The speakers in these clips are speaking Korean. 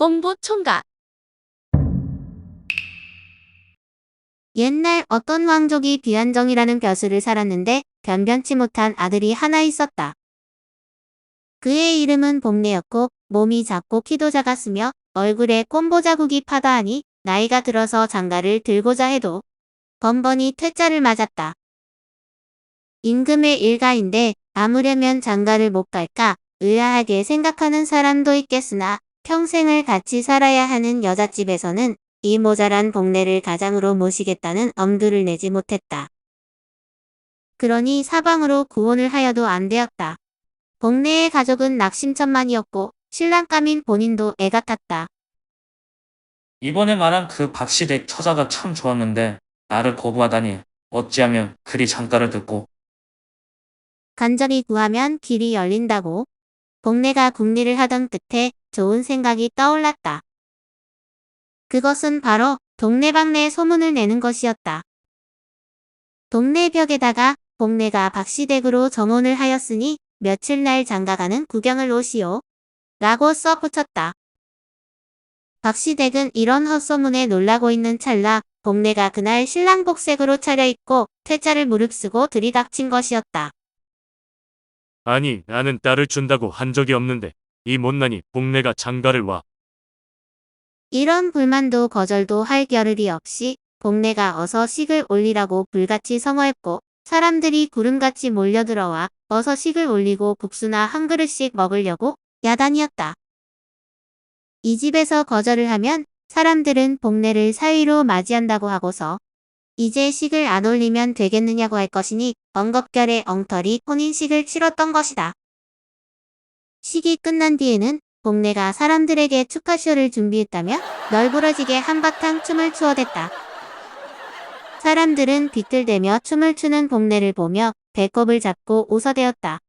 꼼보 총각. 옛날 어떤 왕족이 비안정이라는 벼슬을 살았는데 변변치 못한 아들이 하나 있었다. 그의 이름은 복내였고 몸이 작고 키도 작았으며 얼굴에 꼼보 자국이 파다하니 나이가 들어서 장가를 들고자 해도 번번이 퇴짜를 맞았다. 임금의 일가인데 아무려면 장가를 못 갈까 의아하게 생각하는 사람도 있겠으나 평생을 같이 살아야 하는 여잣집에서는 이 모자란 복내를 가장으로 모시겠다는 엄두를 내지 못했다. 그러니 사방으로 구원을 하여도 안 되었다. 복내의 가족은 낙심천만이었고 신랑감인 본인도 애가 탔다. 이번에 말한 그 박시댁 처자가 참 좋았는데 나를 거부하다니 어찌하면 그리 장가를 듣고 간절히 구하면 길이 열린다고 복내가 궁리를 하던 끝에 좋은 생각이 떠올랐다. 그것은 바로 동네방네에 소문을 내는 것이었다. 동네 벽에다가 복내가 박시댁으로 정혼을 하였으니 며칠날 장가가는 구경을 오시오. 라고 써 붙였다. 박시댁은 이런 헛소문에 놀라고 있는 찰나 복내가 그날 신랑 복색으로 차려입고 퇴짜를 무릅쓰고 들이닥친 것이었다. 아니, 나는 딸을 준다고 한 적이 없는데 이 못난이 복내가 장가를 와. 이런 불만도 거절도 할 겨를이 없이 복내가 어서 식을 올리라고 불같이 성호했고 사람들이 구름같이 몰려들어와 어서 식을 올리고 국수나 한 그릇씩 먹으려고 야단이었다. 이 집에서 거절을 하면 사람들은 복내를 사위로 맞이한다고 하고서 이제 식을 안 올리면 되겠느냐고 할 것이니 엉겁결에 엉터리 혼인식을 치렀던 것이다. 식이 끝난 뒤에는 복내가 사람들에게 축하쇼를 준비했다며 널브러지게 한바탕 춤을 추어댔다. 사람들은 비틀대며 춤을 추는 복내를 보며 배꼽을 잡고 웃어대었다.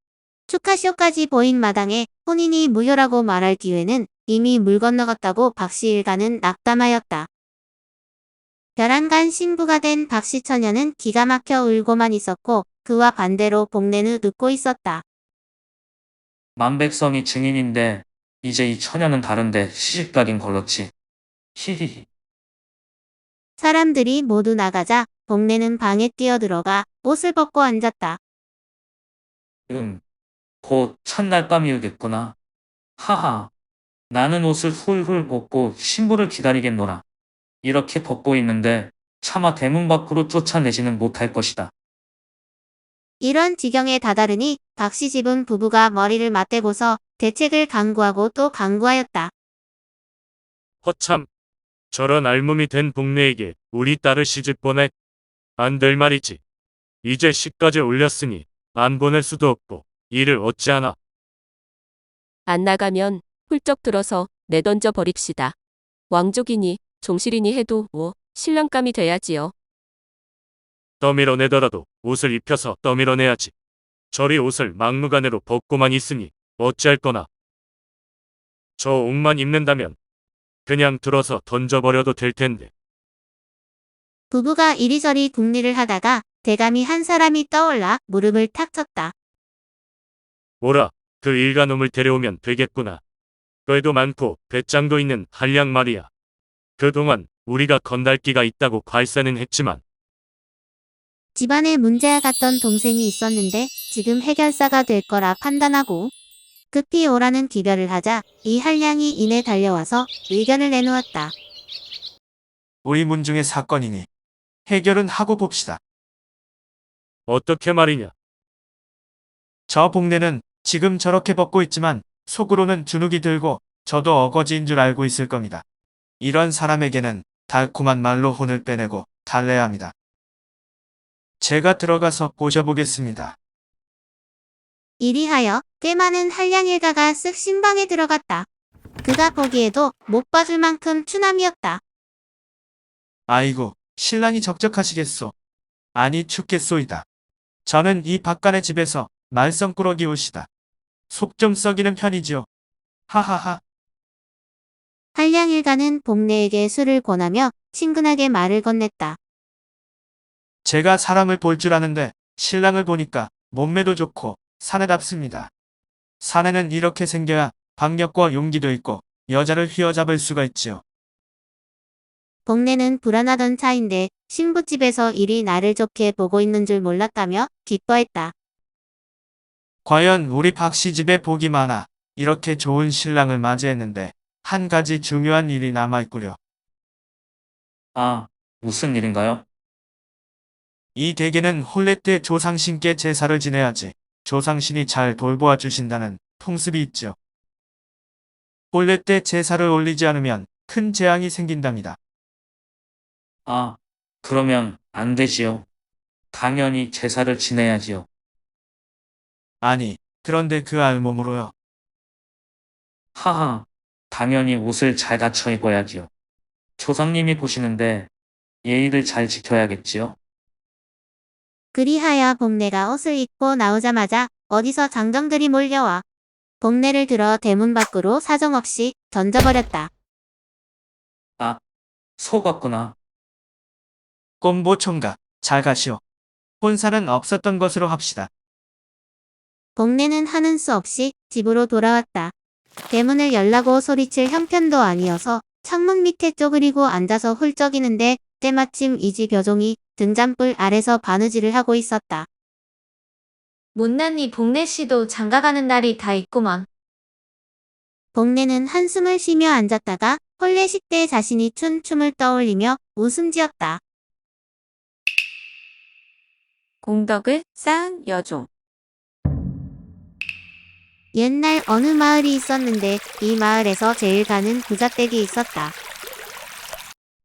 축하쇼까지 보인 마당에 혼인이 무효라고 말할 기회는 이미 물 건너갔다고 박씨 일가는 낙담하였다. 벼랑간 신부가 된 박씨 처녀는 기가 막혀 울고만 있었고 그와 반대로 복내는 웃고 있었다. 만백성이 증인인데 이제 이 처녀는 다른데 시집가긴 걸렀지. 히히히. 사람들이 모두 나가자 복내는 방에 뛰어들어가 옷을 벗고 앉았다. 음. 곧 첫날 밤이오겠구나. 하하. 나는 옷을 훌훌 벗고 신부를 기다리겠노라. 이렇게 벗고 있는데 차마 대문 밖으로 쫓아내지는 못할 것이다. 이런 지경에 다다르니 박씨 집은 부부가 머리를 맞대고서 대책을 강구하고 또 강구하였다. 허참. 저런 알몸이 된 복내에게 우리 딸을 시집 보내. 안 될 말이지. 이제 시까지 올렸으니 안 보낼 수도 없고 이를 어찌하나. 안 나가면 훌쩍 들어서 내던져 버립시다. 왕족이니 종실이니 해도 뭐 신랑감이 돼야지요. 떠밀어내더라도 옷을 입혀서 떠밀어내야지. 저리 옷을 막무가내로 벗고만 있으니 어찌할 거나. 저 옷만 입는다면 그냥 들어서 던져버려도 될 텐데. 부부가 이리저리 궁리를 하다가 대감이 한 사람이 떠올라 무릎을 탁 쳤다. 뭐라, 그 일가놈을 데려오면 되겠구나. 꾀도 많고 배짱도 있는 한량 말이야. 그동안 우리가 건달기가 있다고 발세는 했지만 집안에 문제가 갔던 동생이 있었는데 지금 해결사가 될 거라 판단하고 급히 오라는 기별을 하자 이 한량이 이내 달려와서 의견을 내놓았다. 의문 중의 사건이니 해결은 하고 봅시다. 어떻게 말이냐. 저 복내는 지금 저렇게 벗고 있지만 속으로는 주눅이 들고 저도 어거지인 줄 알고 있을 겁니다. 이런 사람에게는 달콤한 말로 혼을 빼내고 달래야 합니다. 제가 들어가서 꼬셔보겠습니다. 이리하여 꽤 많은 한량 일가가 쓱 신방에 들어갔다. 그가 보기에도 못 봐줄 만큼 추남이었다. 아이고, 신랑이 적적하시겠소. 아니 춥겠소이다. 저는 이 박간의 집에서 말썽꾸러기 옷이다. 속 좀 썩이는 편이지요. 하하하. 한량 일가는 복내에게 술을 권하며 친근하게 말을 건넸다. 제가 사람을 볼 줄 아는데 신랑을 보니까 몸매도 좋고 사내답습니다. 사내는 이렇게 생겨야 박력과 용기도 있고 여자를 휘어잡을 수가 있지요. 복내는 불안하던 차인데 신부집에서 일이 나를 좋게 보고 있는 줄 몰랐다며 기뻐했다. 과연 우리 박씨 집에 복이 많아 이렇게 좋은 신랑을 맞이했는데 한 가지 중요한 일이 남아있구려. 아, 무슨 일인가요? 이 대게는 혼례 때 조상신께 제사를 지내야지 조상신이 잘 돌보아 주신다는 통습이 있죠. 혼례 때 제사를 올리지 않으면 큰 재앙이 생긴답니다. 아, 그러면 안 되지요. 당연히 제사를 지내야지요. 아니, 그런데 그 알몸으로요. 하하, 당연히 옷을 잘 갖춰 입어야지요. 조상님이 보시는데 예의를 잘 지켜야겠지요. 그리하여 복내가 옷을 입고 나오자마자 어디서 장정들이 몰려와 복내를 들어 대문 밖으로 사정없이 던져버렸다. 속았구나. 꼼보총각, 잘 가시오. 혼사는 없었던 것으로 합시다. 복내는 하는 수 없이 집으로 돌아왔다. 대문을 열라고 소리칠 형편도 아니어서 창문 밑에 쪼그리고 앉아서 훌쩍이는데 때마침 이집 여종이 등잔불 아래서 바느질을 하고 있었다. 못난 이 복내 씨도 장가가는 날이 다 있구먼. 복내는 한숨을 쉬며 앉았다가 혼례식 때 자신이 춘 춤을 떠올리며 웃음 지었다. 공덕을 쌓은 여종. 옛날 어느 마을이 있었는데 이 마을에서 제일 가는 부잣댁이 있었다.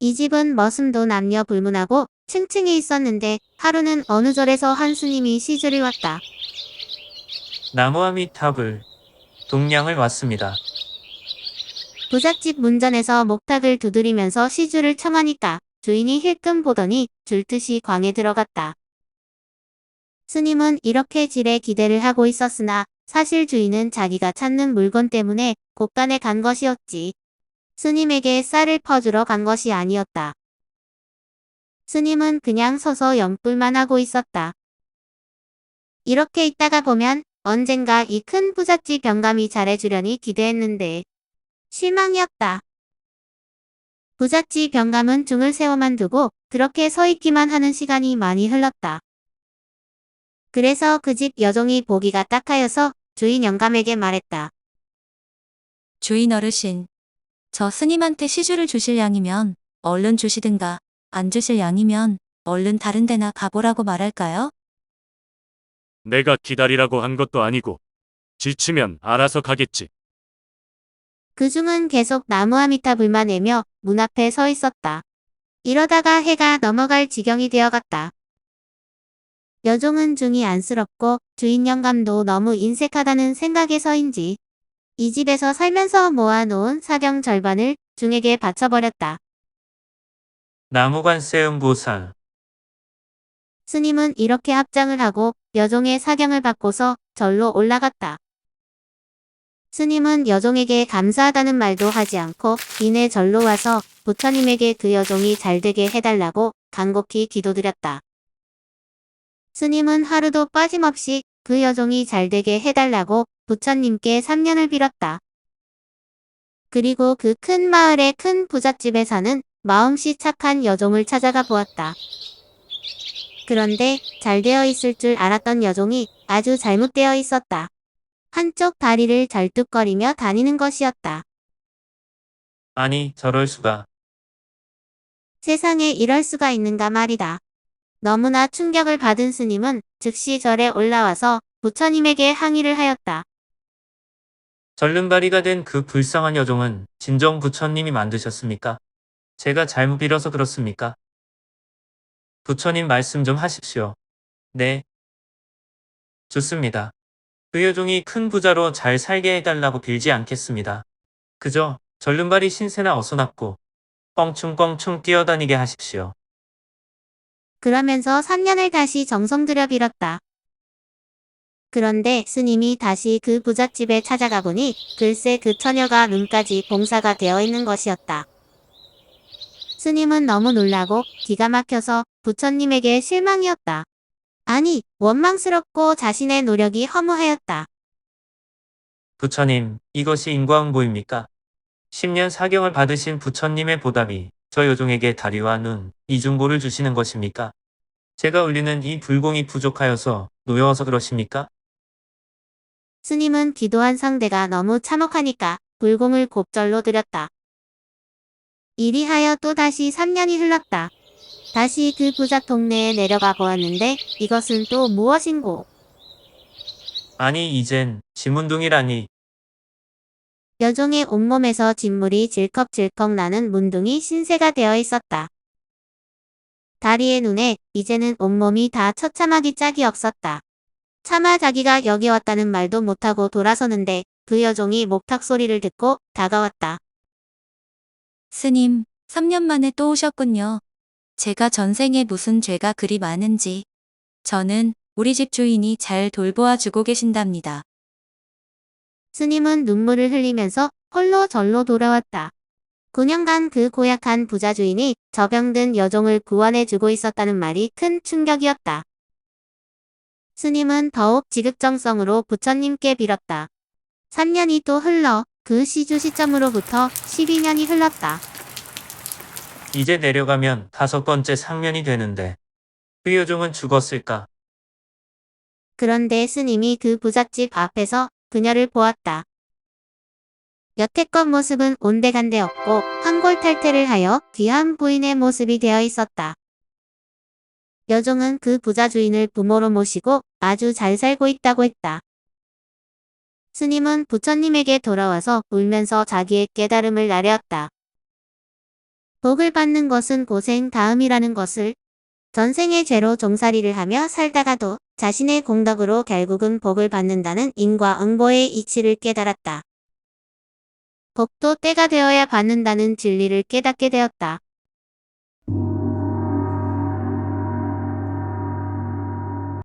이 집은 머슴도 남녀 불문하고 층층이 있었는데 하루는 어느 절에서 한 스님이 시주를 왔다. 나무아미 탑을 동량을 왔습니다. 부잣집 문전에서 목탁을 두드리면서 시주를 청하니까 주인이 힐끔 보더니 줄듯이 광에 들어갔다. 스님은 이렇게 질에 기대를 하고 있었으나 사실 주인은 자기가 찾는 물건 때문에 곳간에 간 것이었지. 스님에게 쌀을 퍼주러 간 것이 아니었다. 스님은 그냥 서서 연불만 하고 있었다. 이렇게 있다가 보면 언젠가 이 큰 부잣집 병감이 잘해주려니 기대했는데 실망이었다. 부잣집 병감은 중을 세워만 두고 그렇게 서 있기만 하는 시간이 많이 흘렀다. 그래서 그 집 여종이 보기가 딱하여서 주인 영감에게 말했다. 주인 어르신, 저 스님한테 시주를 주실 양이면 얼른 주시든가 안 주실 양이면 얼른 다른 데나 가보라고 말할까요? 내가 기다리라고 한 것도 아니고 지치면 알아서 가겠지. 그중은 계속 나무아미타 불만 내며 문 앞에 서 있었다. 이러다가 해가 넘어갈 지경이 되어갔다. 여종은 중이 안쓰럽고 주인 영감도 너무 인색하다는 생각에서인지 이 집에서 살면서 모아놓은 사경 절반을 중에게 바쳐버렸다. 나무관 세음 보살. 스님은 이렇게 합장을 하고 여종의 사경을 받고서 절로 올라갔다. 스님은 여종에게 감사하다는 말도 하지 않고 이내 절로 와서 부처님에게 그 여종이 잘되게 해달라고 간곡히 기도드렸다. 스님은 하루도 빠짐없이 그 여종이 잘되게 해달라고 부처님께 3년을 빌었다. 그리고 그 큰 마을의 큰 부잣집에 사는 마음씨 착한 여종을 찾아가 보았다. 그런데 잘 되어 있을 줄 알았던 여종이 아주 잘못되어 있었다. 한쪽 다리를 절뚝거리며 다니는 것이었다. 아니, 저럴 수가. 세상에 이럴 수가 있는가 말이다. 너무나 충격을 받은 스님은 즉시 절에 올라와서 부처님에게 항의를 하였다. 절름발이가 된 그 불쌍한 여종은 진정 부처님이 만드셨습니까? 제가 잘못 빌어서 그렇습니까? 부처님 말씀 좀 하십시오. 네. 좋습니다. 그 여종이 큰 부자로 잘 살게 해달라고 빌지 않겠습니다. 그저 절름발이 신세나 어서 납고 껑충껑충 뛰어다니게 하십시오. 그러면서 3년을 다시 정성 들여 빌었다. 그런데 스님이 다시 그 부잣집에 찾아가 보니 글쎄 그 처녀가 눈까지 봉사가 되어 있는 것이었다. 스님은 너무 놀라고 기가 막혀서 부처님에게 실망이었다. 아니, 원망스럽고 자신의 노력이 허무하였다. 부처님, 이것이 인과응보입니까? 10년 사경을 받으신 부처님의 보답이 저 여종에게 다리와 눈, 이중고를 주시는 것입니까? 제가 올리는 이 불공이 부족하여서 노여워서 그러십니까? 스님은 기도한 상대가 너무 참혹하니까 불공을 곱절로 드렸다. 이리하여 또 다시 3년이 흘렀다. 다시 그 부자 동네에 내려가 보았는데 이것은 또 무엇인고? 아니 이젠 지문둥이라니 여종의 온몸에서 진물이 질컥질컥 나는 문둥이 신세가 되어 있었다. 다리의 눈에 이제는 온몸이 다 처참하기 짝이 없었다. 차마 자기가 여기 왔다는 말도 못하고 돌아서는데 그 여종이 목탁 소리를 듣고 다가왔다. 스님, 3년 만에 또 오셨군요. 제가 전생에 무슨 죄가 그리 많은지. 저는 우리 집 주인이 잘 돌보아 주고 계신답니다. 스님은 눈물을 흘리면서 홀로 절로 돌아왔다. 9년간 그 고약한 부자 주인이 저병든 여종을 구원해주고 있었다는 말이 큰 충격이었다. 스님은 더욱 지극정성으로 부처님께 빌었다. 3년이 또 흘러 그 시주 시점으로부터 12년이 흘렀다. 이제 내려가면 다섯 번째 상면이 되는데 그 여종은 죽었을까? 그런데 스님이 그 부잣집 앞에서 그녀를 보았다. 여태껏 모습은 온데간데 없고 황골탈퇴를 하여 귀한 부인의 모습이 되어 있었다. 여종은 그 부자 주인을 부모로 모시고 아주 잘 살고 있다고 했다. 스님은 부처님에게 돌아와서 울면서 자기의 깨달음을 나뢰었다. 복을 받는 것은 고생 다음이라는 것을 전생의 죄로 종살이를 하며 살다가도 자신의 공덕으로 결국은 복을 받는다는 인과 응보의 이치를 깨달았다. 복도 때가 되어야 받는다는 진리를 깨닫게 되었다.